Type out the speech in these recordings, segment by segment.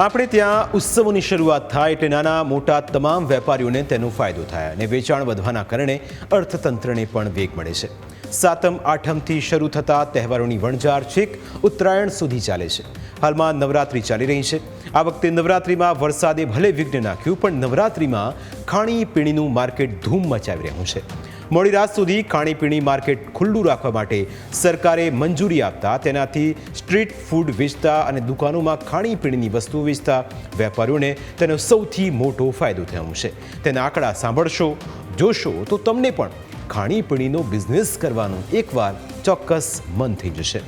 આપણે ત્યાં ઉત્સવોની શરૂઆત થાય એટલે નાના, મોટા તમામ વેપારીઓને તેનો ફાયદો થાય અને વેચાણ વધવાના કારણે અર્થતંત્રને પણ વેગ મળે છે. સાતમ, આઠમથી શરૂ થતા તહેવારોની વણઝાર છેક ઉત્તરાયણ સુધી ચાલે છે. હાલમાં નવરાત્રિ ચાલી રહી છે. આ વખતે નવરાત્રિમાં વરસાદે ભલે વિઘ્ન નાખ્યું, પણ નવરાત્રિમાં ખાણીપીણીનું માર્કેટ ધૂમ મચાવી રહ્યું છે. મોડી રાત સુધી ખાણીપીણી માર્કેટ ખુલ્લું રાખવા માટે સરકારે મંજૂરી આપતા તેનાથી સ્ટ્રીટ ફૂડ વેચતા અને દુકાનોમાં ખાણીપીણીની વસ્તુઓ વેચતા વેપારીઓને તેનો સૌથી મોટો ફાયદો થયો છે. તેના આંકડા સાંભળશો, જોશો તો તમને પણ ખાણીપીણીનો બિઝનેસ કરવાનું એકવાર ચોક્કસ મન થઈ જશે.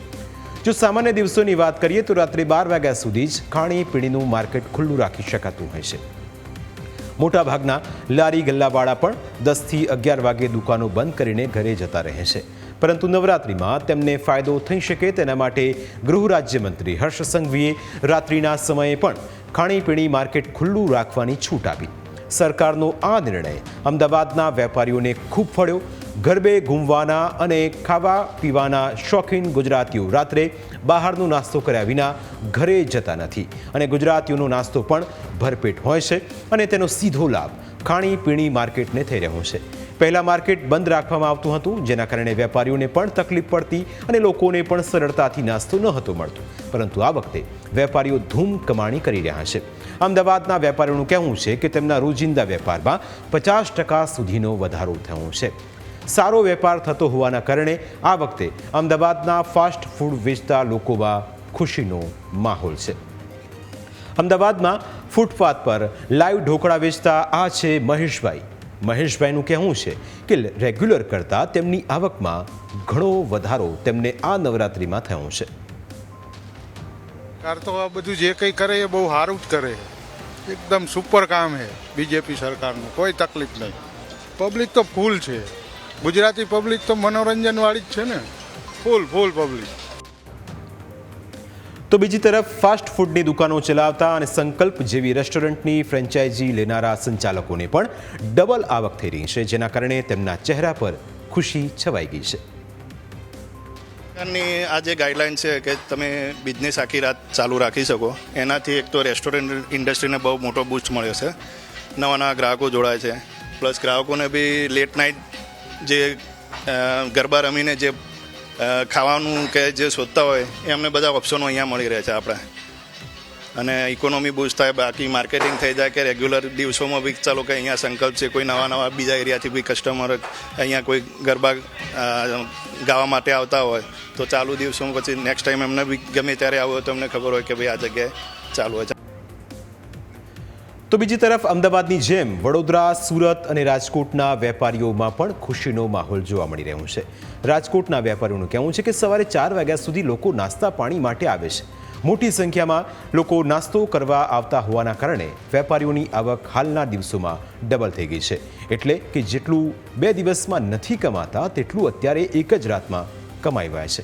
જો સામાન્ય દિવસોની વાત કરીએ તો રાત્રે બાર વાગ્યા સુધી જ ખાણીપીણીનું માર્કેટ ખુલ્લું રાખી શકાતું હોય છે. મોટાભાગના લારી ગલ્લાવાળા પણ દસથી અગિયાર વાગે દુકાનો બંધ કરીને ઘરે જતા રહે છે. પરંતુ નવરાત્રિમાં તેમને ફાયદો થઈ શકે તેના માટે ગૃહ રાજ્યમંત્રી હર્ષ સંઘવીએ રાત્રિના સમયે પણ ખાણીપીણી માર્કેટ ખુલ્લું રાખવાની છૂટ આપી. સરકારનો આ નિર્ણય અમદાવાદના વેપારીઓને ખૂબ ફળ્યો. ગરબે ઘૂમવાના અને ખાવા પીવાના શોખીન ગુજરાતીઓ રાત્રે બહારનો નાસ્તો કર્યા વિના ઘરે જતા નથી. અને ગુજરાતીઓનો નાસ્તો પણ ભરપેટ હોય છે અને તેનો સીધો લાભ ખાણીપીણી માર્કેટને થઈ રહ્યો છે. પહેલાં માર્કેટ બંધ રાખવામાં આવતું હતું, જેના કારણે વેપારીઓને પણ તકલીફ પડતી અને લોકોને પણ સરળતાથી નાસ્તો ન મળતો. પરંતુ આ વખતે વેપારીઓ ધૂમ કમાણી કરી રહ્યા છે. અમદાવાદના વેપારીઓનું કહેવું છે કે તેમના રોજિંદા વેપારમાં પચાસ ટકા સુધીનો વધારો થયો છે. સારો વેપાર થતો હોવાના કારણે આ વખતે અમદાવાદના ફાસ્ટ ફૂડ વેચતા લોકોમાં ખુશીનો માહોલ છે. અમદાવાદમાં ફૂટપાથ પર લાઈવ ઢોકળા વેચતા આ છે મહેશભાઈ. મહેશભાઈનું કહેવું છે કે રેગ્યુલર કરતાં તેમની આવકમાં ઘણો વધારો તેમને આ નવરાત્રિમાં થયો છે. સરકાર તો આ બધું જે કંઈ કરે એ બહુ સારું જ કરે. એકદમ સુપર કામ છે બીજેપી સરકારનું, કોઈ તકલીફ નહીં. પબ્લિક તો ફૂલ છે. ગુજરાતી પબ્લિક તો મનોરંજનવાળી જ છે ને. Full full public. તો બીજી તરફ ફાસ્ટ ફૂડની દુકાનો ચલાવતા અને સંકલ્પ જેવી રેસ્ટોરન્ટની ફ્રેન્ચાઇઝી લેનારા સંચાલકોને પણ ડબલ આવક થઈ રહી છે, જેના કારણે તેમના ચહેરા પર ખુશી છવાઈ ગઈ છે. સરકારની આ જે ગાઈડલાઇન છે કે તમે બિઝનેસ આખી રાત ચાલુ રાખી શકો, એનાથી એક તો રેસ્ટોરન્ટ ઇન્ડસ્ટ્રીને બહુ મોટો બૂસ્ટ મળ્યો છે. નવા નવા ગ્રાહકો જોડાય છે. પ્લસ ગ્રાહકોને બી લેટ નાઇટ જે ગરબા રમીને જે ખાવાનું કે જે શોધતા હોય, એ અમને બધા ઓપ્શનો અહીંયા મળી રહે છે આપણે. અને ઇકોનોમી બૂસ્ટ થાય, બાકી માર્કેટિંગ થઈ જાય કે રેગ્યુલર દિવસોમાં બી ચાલો કે અહીંયા સંકલ્પ છે, કોઈ નવા નવા બીજા એરિયાથી બી કસ્ટમર અહીંયા કોઈ ગરબા ગાવા માટે આવતા હોય, તો ચાલુ દિવસોમાં પછી નેક્સ્ટ ટાઈમ એમને બી ગમે ત્યારે આવું હોય તો એમને ખબર હોય કે ભાઈ આ જગ્યાએ ચાલુ હોય છે. તો બીજી તરફ અમદાવાદની જેમ વડોદરા, સુરત અને રાજકોટના વેપારીઓમાં પણ ખુશીનો માહોલ જોવા મળી રહ્યો છે. રાજકોટના વેપારીઓનું કહેવું છે કે સવારે ચાર વાગ્યા સુધી લોકો નાસ્તા પાણી માટે આવે છે. મોટી સંખ્યામાં લોકો નાસ્તો કરવા આવતા હોવાના કારણે વેપારીઓની આવક હાલના દિવસોમાં ડબલ થઈ ગઈ છે. એટલે કે જેટલું બે દિવસમાં નથી કમાતા, તેટલું અત્યારે એક જ રાતમાં કમાઈ ગયા છે.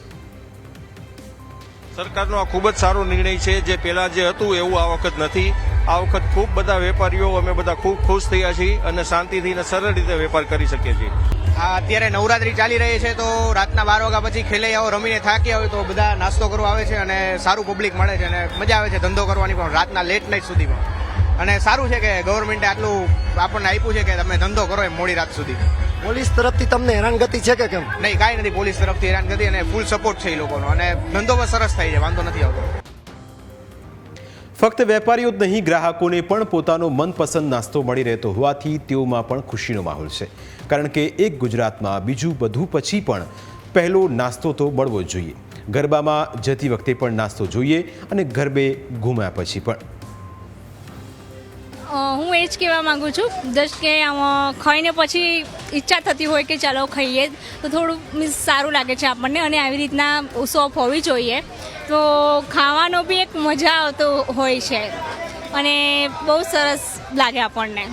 સરકારનો આ ખૂબ જ સારો નિર્ણય છે. જે પહેલાં જે હતું, એવું આ વખત નથી. આ વખત ખૂબ બધા વેપારીઓ અમે બધા ખૂબ ખુશ થયા છીએ અને શાંતિથી અને સરળ રીતે વેપાર કરી શકીએ છીએ. આ અત્યારે નવરાત્રી ચાલી રહી છે તો રાતના બાર વાગ્યા પછી ખેલૈયાઓ રમીને થાક્યા હોય તો બધા નાસ્તો કરવા આવે છે અને સારું પબ્લિક મળે છે અને મજા આવે છે ધંધો કરવાની પણ રાતના લેટ નાઇટ સુધીમાં. અને સારું છે કે ગવર્મેન્ટે આટલું આપણને આપ્યું છે કે તમે ધંધો કરો એમ મોડી રાત સુધી. પોલીસ તરફથી તમને હેરાનગતિ છે કે કેમ? નહીં કાંઈ નથી પોલીસ તરફથી હેરાનગતિ અને ફૂલ સપોર્ટ છે એ લોકોનો અને ધંધો પણ સરસ થાય છે વાંધો નથી આવતો. ફક્ત વેપારીઓ જ નહીં, ગ્રાહકોને પણ પોતાનો મનપસંદ નાસ્તો મળી રહેતો હોવાથી તેઓમાં પણ ખુશીનો માહોલ છે. કારણ કે એક ગુજરાતમાં બીજું બધું પછી પણ પહેલો નાસ્તો તો મળવો જ જોઈએ. ગરબામાં જતી વખતે પણ નાસ્તો જોઈએ અને ગરબે ઘૂમ્યા પછી પણ. હું એ જ કહેવા માંગુ છું. જસ્ટ કે ખાઈને પછી ઈચ્છા થતી હોય કે ચાલો ખાઈએ. તો થોડું મીન્સ સારું લાગે છે આપણને અને આવી રીતના શોપ હોવી જોઈએ. તો ખાવાનો બી એક મજા આવતો હોય છે. અને બહુ સરસ લાગે આપણને.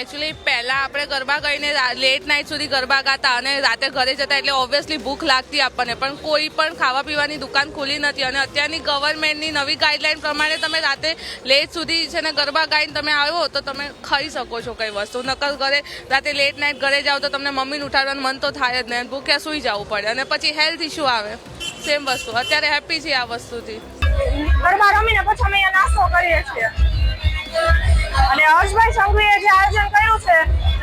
એકચ્યુઅલી પહેલાં આપણે ગરબા ગઈને લેટ નાઇટ સુધી ગરબા ગાતા અને રાતે ઘરે જતા એટલે ઓબ્વિયસલી ભૂખ લાગતી આપણને. પણ કોઈ પણ ખાવા પીવાની દુકાન ખુલી નથી અને અત્યારની ગવર્મેન્ટની નવી ગાઈડલાઈન પ્રમાણે તમે રાતે લેટ સુધી છે ને ગરબા ગાઈને તમે આવો તો તમે ખાઈ શકો છો કઈ વસ્તુ. નકર ઘરે, રાતે લેટ નાઇટ ઘરે જાઓ તો તમને મમ્મીને ઉઠાડવાનું મન તો થાય જ નહીં ભૂખ્યા સૂઈ જવું પડે અને પછી હેલ્થ ઇશ્યુ આવે. સેમ વસ્તુ. અત્યારે હેપી છીએ આ વસ્તુથી. ગરબા રમીને પછી અમે નાસ્તો કરીએ છીએ. અને હર્ષભાઈ સંઘવીએ જે આયોજન કર્યું છે,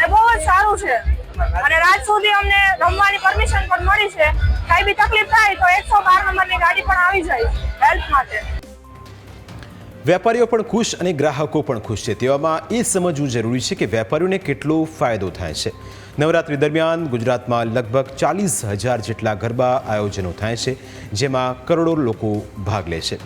એ બહુ જ સારું છે. અને રાત સુધી અમને રમવાની પરમિશન પણ મળી છે. કઈ બી તકલીફ થાય તો એકસો બાર નંબરની ગાડી પણ આવી જાય હેલ્પ માટે. વેપારીઓ પણ ખુશ અને ગ્રાહકો પણ ખુશ છે. તેવામાં એ સમજવું જરૂરી છે કે વેપારીઓને કેટલો ફાયદો થાય છે. નવરાત્રી દરમિયાન ગુજરાતમાં લગભગ ચાલીસ હજાર જેટલા ગરબા આયોજનો થાય છે, જેમાં કરોડો લોકો ભાગ લે છે.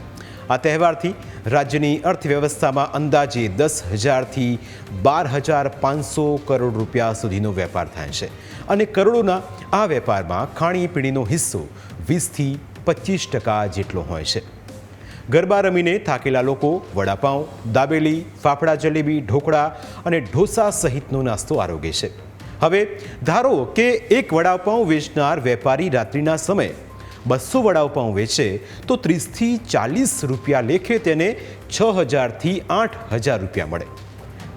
આ તહેવારથી રાજ્યની અર્થવ્યવસ્થામાં અંદાજે દસ હજારથી બાર હજાર પાંચસો કરોડ રૂપિયા સુધીનો વેપાર થાય છે. અને કરોડોના આ વેપારમાં ખાણીપીણીનો હિસ્સો વીસથી પચીસ ટકા જેટલો હોય છે. ગરબા રમીને થાકેલા લોકો વડાપાઉં, દાબેલી, ફાફડા જલેબી, ઢોકળા અને ઢોસા સહિતનો નાસ્તો આરોગે છે. હવે ધારો કે એક વડાપાઉં વેચનાર વેપારી રાત્રિના સમયે બસો વડાપાઉં વેચે, તો ત્રીસથી ચાલીસ રૂપિયા લેખે તેને છ હજારથી આઠ હજાર રૂપિયા મળે.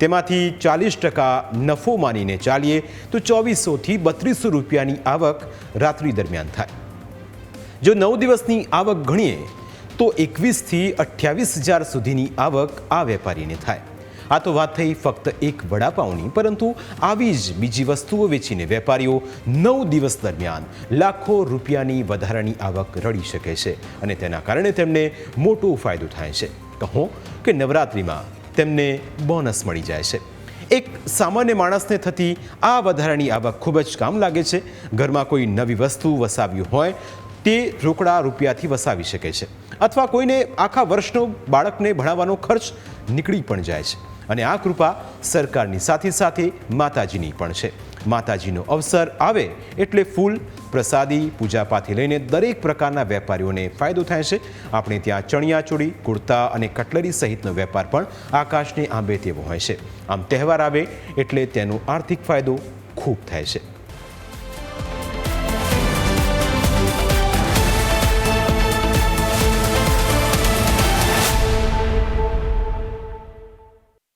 તેમાંથી ચાલીસ ટકા નફો માનીને ચાલીએ, તો ચોવીસોથી બત્રીસો રૂપિયાની આવક રાત્રિ દરમિયાન થાય. જો નવ દિવસની આવક ગણીએ, તો એકવીસથી અઠ્યાવીસ હજાર સુધીની આવક આ વેપારીને થાય. આ તો વાત થઈ ફક્ત એક વડાપાઉંની, પરંતુ આવી જ બીજી વસ્તુઓ વેચીને વેપારીઓ નવ દિવસ દરમિયાન લાખો રૂપિયાની વધારાની આવક રળી શકે છે અને તેના કારણે તેમને મોટો ફાયદો થાય છે. કહો કે નવરાત્રિમાં તેમને બોનસ મળી જાય છે. એક સામાન્ય માણસને થતી આ વધારાની આવક ખૂબ જ કામ લાગે છે. ઘરમાં કોઈ નવી વસ્તુ વસાવ્યું હોય તે રોકડા રૂપિયાથી વસાવી શકે છે. અથવા કોઈને આખા વર્ષનો બાળકને ભણાવવાનો ખર્ચ નીકળી પણ જાય છે. અને આ કૃપા સરકારની સાથે સાથે માતાજીની પણ છે. માતાજીનો અવસર આવે એટલે ફૂલ પ્રસાદી પૂજાપાથી લઈને દરેક પ્રકારના વેપારીઓને ફાયદો થાય છે. આપણે ત્યાં ચણિયાચોળી કુર્તા અને કટલરી સહિતનો વેપાર પણ આકાશને આંબે તેવો હોય છે. આમ તહેવાર આવે એટલે તેનો આર્થિક ફાયદો ખૂબ થાય છે.